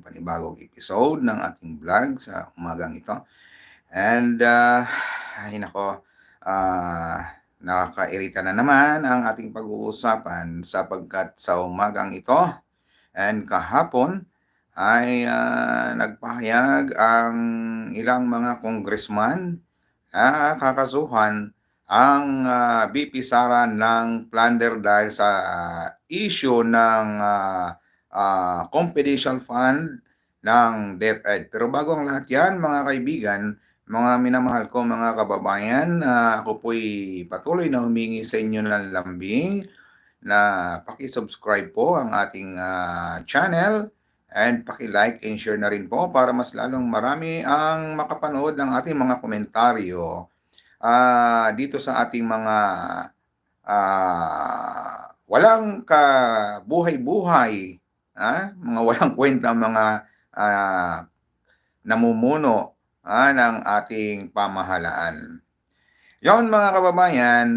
panibagong episode ng ating vlog sa umagang ito. And, uh, ay nako, uh, nakakairita na naman ang ating pag-uusapan sapagkat sa umagang ito and kahapon ay uh, nagpahayag ang ilang mga congressman na kakasuhan ang uh, BP Sara ng plunder dahil sa uh, issue ng uh, uh, confidential fund ng DepEd. Pero bago ang lahat yan, mga kaibigan, mga minamahal ko mga kababayan, uh, ako po'y patuloy na humingi sa inyo ng lambing na paki-subscribe po ang ating uh, channel and paki-like and share na rin po para mas lalong marami ang makapanood ng ating mga komentaryo uh, dito sa ating mga uh, walang kabuhay-buhay, uh, mga walang kwenta mga uh, namumuno uh, ng ating pamahalaan. Yon mga kababayan,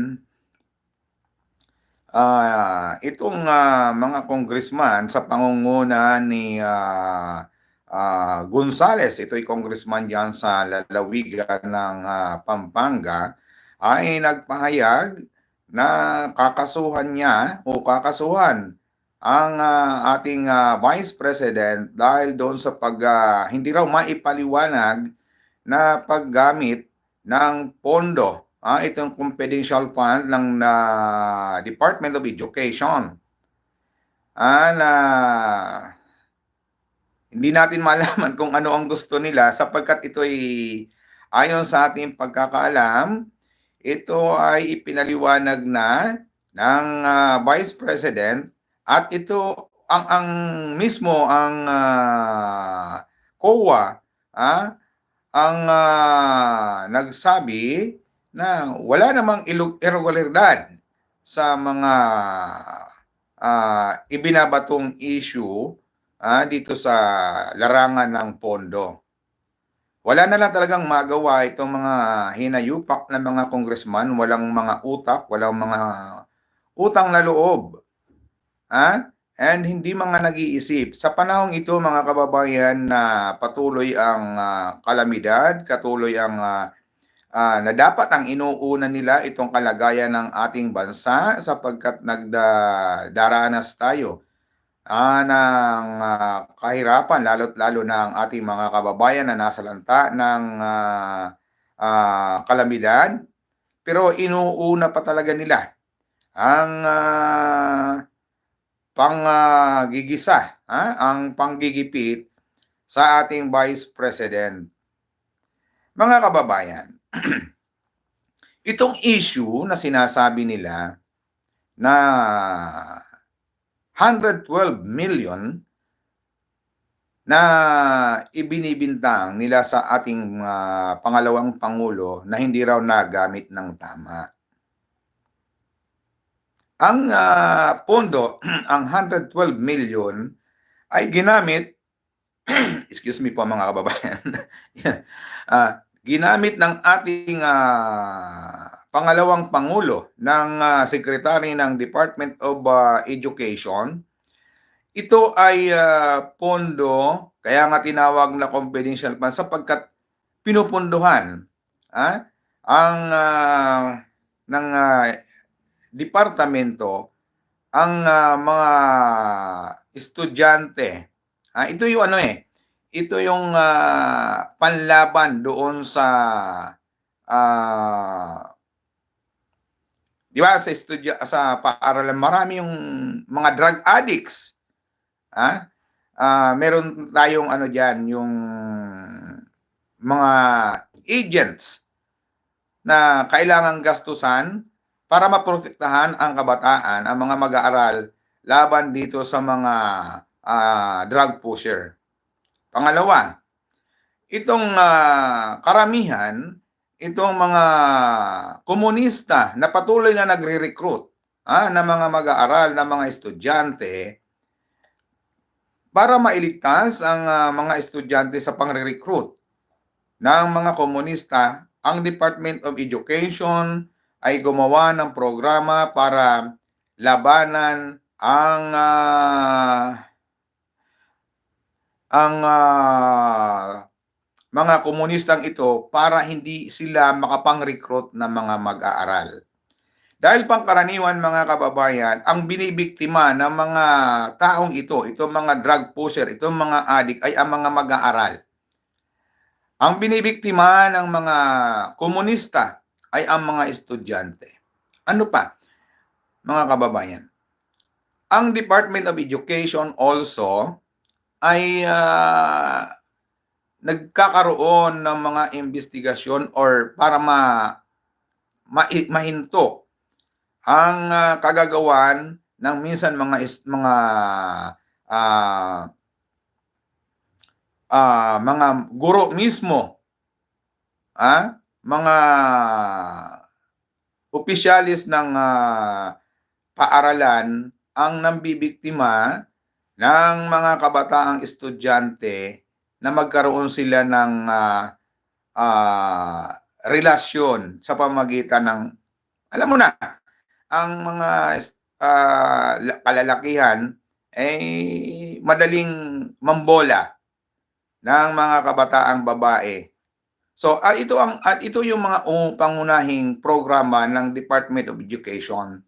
uh, itong uh, mga congressman sa pangunguna ni uh, uh, Gonzales, ito'y congressman diyan sa lalawigan ng uh, Pampanga, ay nagpahayag na kakasuhan niya o kakasuhan ang uh, ating uh, Vice President dahil doon sa pag uh, hindi raw maipaliwanag na paggamit ng pondo uh, itong confidential fund ng uh, Department of Education. Uh, na hindi natin malaman kung ano ang gusto nila sapagkat ito ay ayon sa ating pagkakaalam, ito ay ipinaliwanag na ng uh, Vice President at ito ang ang mismo ang uh, COA ah, ang uh, nagsabi na wala namang irregularidad sa mga uh, ibinabatong issue ah, dito sa larangan ng pondo. Wala na lang talagang magawa itong mga hinayupak na mga congressman, walang mga utak, walang mga utang na loob. Ah? And hindi mga nag-iisip. Sa panahong ito mga kababayan na patuloy ang uh, kalamidad, katuloy ang uh, uh, na dapat ang inuuna nila itong kalagayan ng ating bansa sapagkat nagdaranas tayo ah, ng ah, kahirapan lalo't lalo na ang ating mga kababayan na nasa lanta ng ah, ah, kalamidad. Pero inuuna pa talaga nila ang ah, panggigisa, ah, ang panggigipit sa ating Vice President. Mga kababayan, itong issue na sinasabi nila na 112 million na ibinibintang nila sa ating uh, pangalawang pangulo na hindi raw nagamit ng tama. Ang uh, pondo, ang 112 million ay ginamit excuse me po mga kababayan. uh, ginamit ng ating uh, pangalawang pangulo ng uh, secretary ng Department of uh, Education. Ito ay uh, pondo, kaya nga tinawag na confidential fund sapagkat pinupunduhan ah, ang uh, ng uh, departamento ang uh, mga estudyante. Ah, ito yung ano eh, ito yung uh, panlaban doon sa uh, Di ba sa studio sa paaralan marami yung mga drug addicts. Ha? Uh, meron tayong ano diyan yung mga agents na kailangang gastusan para maprotektahan ang kabataan, ang mga mag-aaral laban dito sa mga uh, drug pusher. Pangalawa, itong uh, karamihan itong mga komunista na patuloy na nagre-recruit ah, ng mga mag-aaral, ng mga estudyante para mailigtas ang uh, mga estudyante sa pangre-recruit ng mga komunista, ang Department of Education ay gumawa ng programa para labanan ang uh, ang ah, mga komunistang ito para hindi sila makapang-recruit ng mga mag-aaral. Dahil pangkaraniwan mga kababayan, ang binibiktima ng mga taong ito, itong mga drug pusher, itong mga adik ay ang mga mag-aaral. Ang binibiktima ng mga komunista ay ang mga estudyante. Ano pa, mga kababayan? Ang Department of Education also ay ah, nagkakaroon ng mga investigasyon or para ma, ma mahinto ang ah, kagagawan ng minsan mga mga ah, ah, mga guro mismo ah mga opisyalis ng ah, paaralan ang nambibiktima ng mga kabataang estudyante na magkaroon sila ng ah, ah, relasyon sa pamagitan ng alam mo na ang mga la- kalalakihan ay madaling mambola ng mga kabataang babae. So ah, ito ang at ito yung mga uh, pangunahing programa ng Department of Education.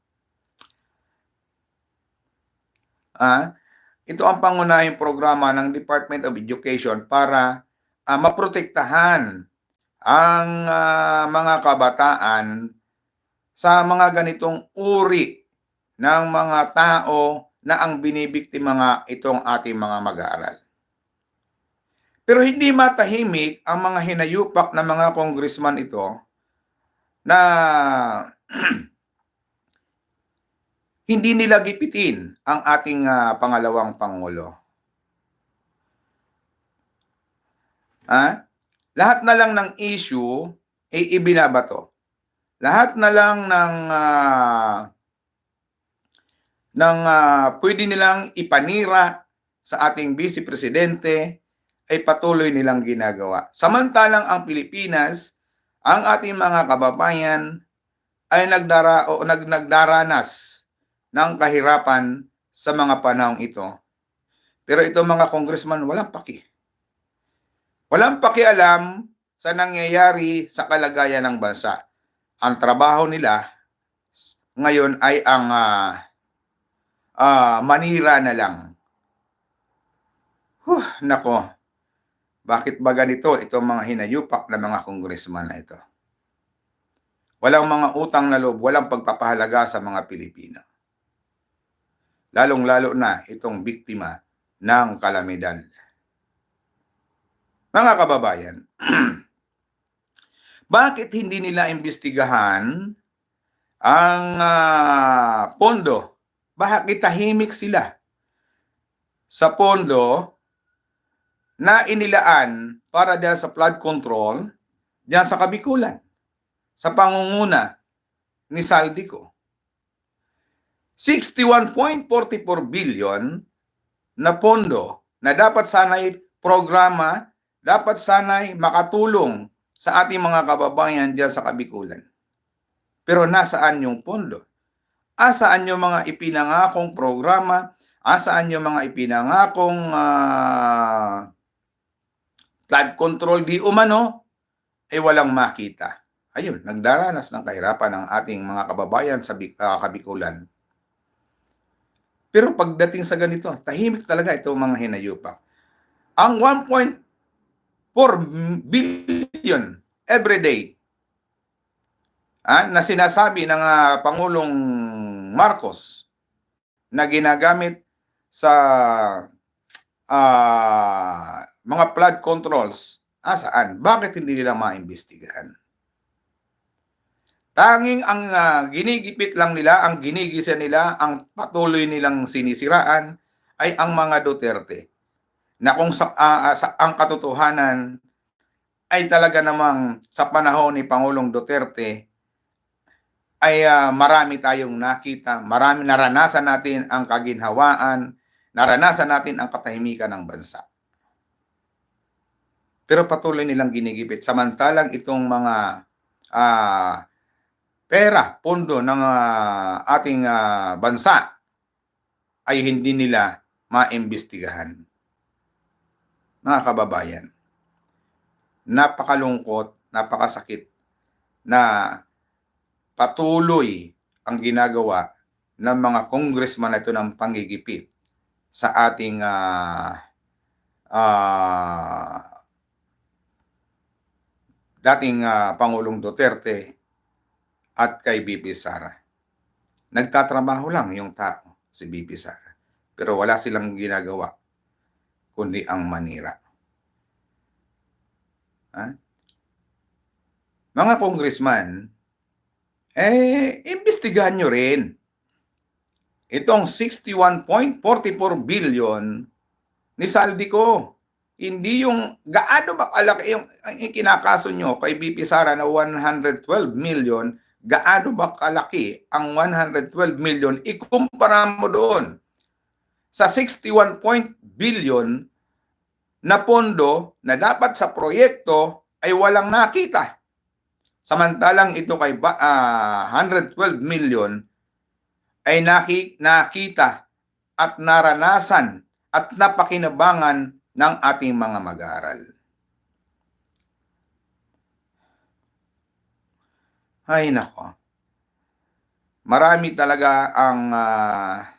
Ah, ito ang pangunahing programa ng Department of Education para ah, maprotektahan ang ah, mga kabataan sa mga ganitong uri ng mga tao na ang binibiktima nga itong ating mga mag-aaral. Pero hindi matahimik ang mga hinayupak na mga congressman ito na hindi nila gipitin ang ating ah, pangalawang pangulo. Ah, lahat na lang ng issue ay ibinabato. Lahat na lang ng ah, ng ah, pwede nilang ipanira sa ating vice presidente ay patuloy nilang ginagawa. Samantalang ang Pilipinas, ang ating mga kababayan ay nagdara o nag, nagdaranas ng kahirapan sa mga panahong ito. Pero ito mga congressman, walang paki. Walang pakialam sa nangyayari sa kalagayan ng bansa. Ang trabaho nila ngayon ay ang ah, ah, manira na lang. Huh, nako. Bakit ba ganito itong mga hinayupak na mga congressman na ito? Walang mga utang na loob, walang pagpapahalaga sa mga Pilipino. Lalong-lalo na itong biktima ng kalamidad. Mga kababayan, bakit hindi nila imbestigahan ang ah, pondo? Bakit tahimik sila sa pondo na inilaan para diyan sa flood control diyan sa Kabikulan sa pangunguna ni Saldico. 61.44 billion na pondo na dapat sana'y programa, dapat sana'y makatulong sa ating mga kababayan diyan sa Kabikulan. Pero nasaan yung pondo? Asaan yung mga ipinangakong programa? Asaan yung mga ipinangakong ah, flood control di umano ay walang makita. Ayun, nagdaranas ng kahirapan ng ating mga kababayan sa ah, Kabikulan. Pero pagdating sa ganito, tahimik talaga itong mga hinayupak. Ang 1.4 billion every day ah, na sinasabi ng ah, Pangulong Marcos na ginagamit sa ah, mga flood controls, ah, saan? Bakit hindi nila maimbestigahan? Tanging ang ah, ginigipit lang nila, ang ginigisa nila, ang patuloy nilang sinisiraan ay ang mga Duterte. Na kung sa, ah, ah, sa ang katotohanan ay talaga namang sa panahon ni Pangulong Duterte ay ah, marami tayong nakita, marami naranasan natin ang kaginhawaan, naranasan natin ang katahimikan ng bansa. Pero patuloy nilang ginigipit. Samantalang itong mga ah, pera, pondo ng ah, ating ah, bansa ay hindi nila maimbestigahan. mga kababayan. Napakalungkot, napakasakit na patuloy ang ginagawa ng mga congressman ito ng panggigipit sa ating ah ah, dating ah, Pangulong Duterte at kay BP Sara. Nagtatrabaho lang yung tao, si BP Sara. Pero wala silang ginagawa kundi ang manira. Ha? Mga congressman, eh, imbestigahan nyo rin. Itong 61.44 billion ni Saldico. Hindi yung gaano ba kalaki yung, ang kinakaso nyo kay BP Sara na 112 million, gaano ba kalaki ang 112 million ikumpara mo doon sa 61 point billion na pondo na dapat sa proyekto ay walang nakita. Samantalang ito kay ba, ah, 112 million ay naki, nakita at naranasan at napakinabangan ng ating mga mag-aaral. Ay nako. Marami talaga ang ah,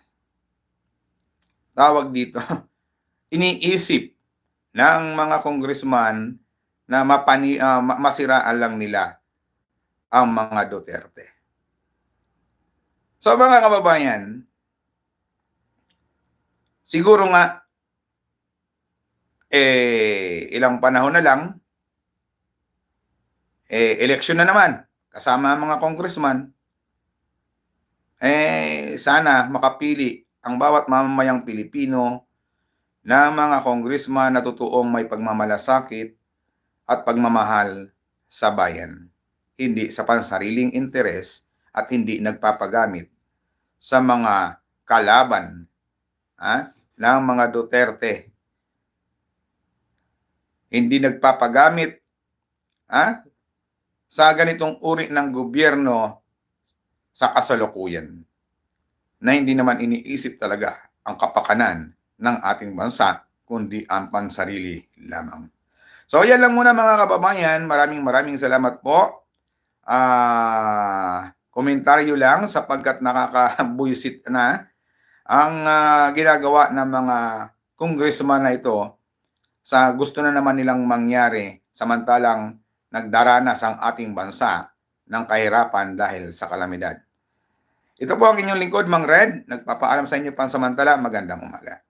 tawag dito, iniisip ng mga congressman na mapani, ma- masiraan lang nila ang mga Duterte. So mga kababayan, siguro nga, eh, ilang panahon na lang, eh, eleksyon na naman, kasama ang mga congressman, eh, sana makapili ang bawat mamamayang Pilipino na mga congressman na totoong may pagmamalasakit at pagmamahal sa bayan. Hindi sa pansariling interes at hindi nagpapagamit sa mga kalaban ha, ng mga Duterte. Hindi nagpapagamit ha, sa ganitong uri ng gobyerno sa kasalukuyan na hindi naman iniisip talaga ang kapakanan ng ating bansa kundi ang pansarili lamang. So yan lang muna mga kababayan. Maraming maraming salamat po. Ah, komentaryo lang sapagkat nakakabuisit na ang ah, ginagawa ng mga congressman na ito sa gusto na naman nilang mangyari samantalang nagdaranas ang ating bansa ng kahirapan dahil sa kalamidad. Ito po ang inyong lingkod, Mang Red. Nagpapaalam sa inyo pansamantala. Magandang umaga.